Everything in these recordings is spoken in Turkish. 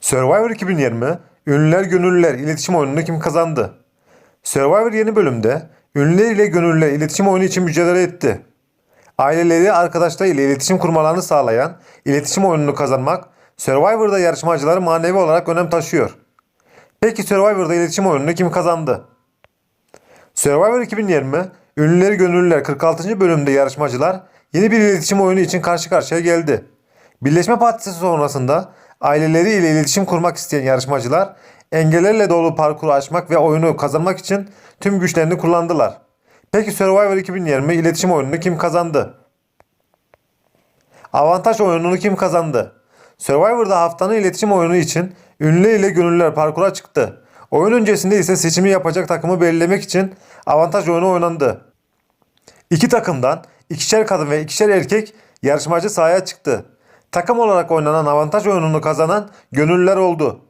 Survivor 2020 Ünlüler Gönüllüler iletişim oyununu kim kazandı? Survivor yeni bölümde ünlüler ile gönüllüler iletişim oyunu için mücadele etti. Aileleri arkadaşlarıyla iletişim kurmalarını sağlayan iletişim oyununu kazanmak Survivor'da yarışmacıları manevi olarak önem taşıyor. Peki Survivor'da iletişim oyununu kim kazandı? Survivor 2020 Ünlüleri Gönüllüler 46. bölümde yarışmacılar yeni bir iletişim oyunu için karşı karşıya geldi. Birleşme Partisi sonrasında aileleriyle iletişim kurmak isteyen yarışmacılar engellerle dolu parkuru aşmak ve oyunu kazanmak için tüm güçlerini kullandılar. Peki Survivor 2020 iletişim oyununu kim kazandı? Avantaj oyununu kim kazandı? Survivor'da haftanın iletişim oyunu için ünlü ile gönüllüler parkura çıktı. Oyun öncesinde ise seçimi yapacak takımı belirlemek için avantaj oyunu oynandı. İki takımdan ikişer kadın ve ikişer erkek yarışmacı sahaya çıktı. Takım olarak oynanan avantaj oyununu kazanan gönüllüler oldu.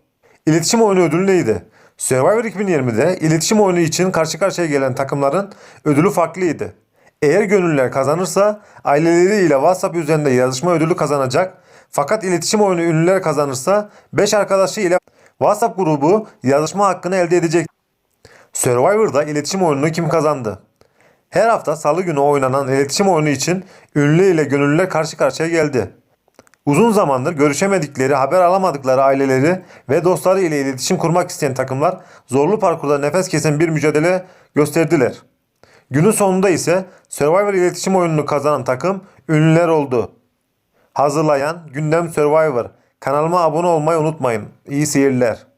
İletişim oyunu ödülü neydi? Survivor 2020'de iletişim oyunu için karşı karşıya gelen takımların ödülü farklıydı. Eğer gönüllüler kazanırsa aileleriyle WhatsApp üzerinde yazışma ödülü kazanacak. Fakat iletişim oyunu ünlüler kazanırsa 5 arkadaşı ile WhatsApp grubu yazışma hakkını elde edecek. Survivor'da iletişim oyununu kim kazandı? Her hafta salı günü oynanan iletişim oyunu için ünlü ile gönüllüler karşı karşıya geldi. Uzun zamandır görüşemedikleri, haber alamadıkları aileleri ve dostları ile iletişim kurmak isteyen takımlar zorlu parkurda nefes kesen bir mücadele gösterdiler. Günün sonunda ise Survivor iletişim oyununu kazanan takım ünlüler oldu. Hazırlayan Gündem Survivor. Kanalıma abone olmayı unutmayın. İyi seyirler.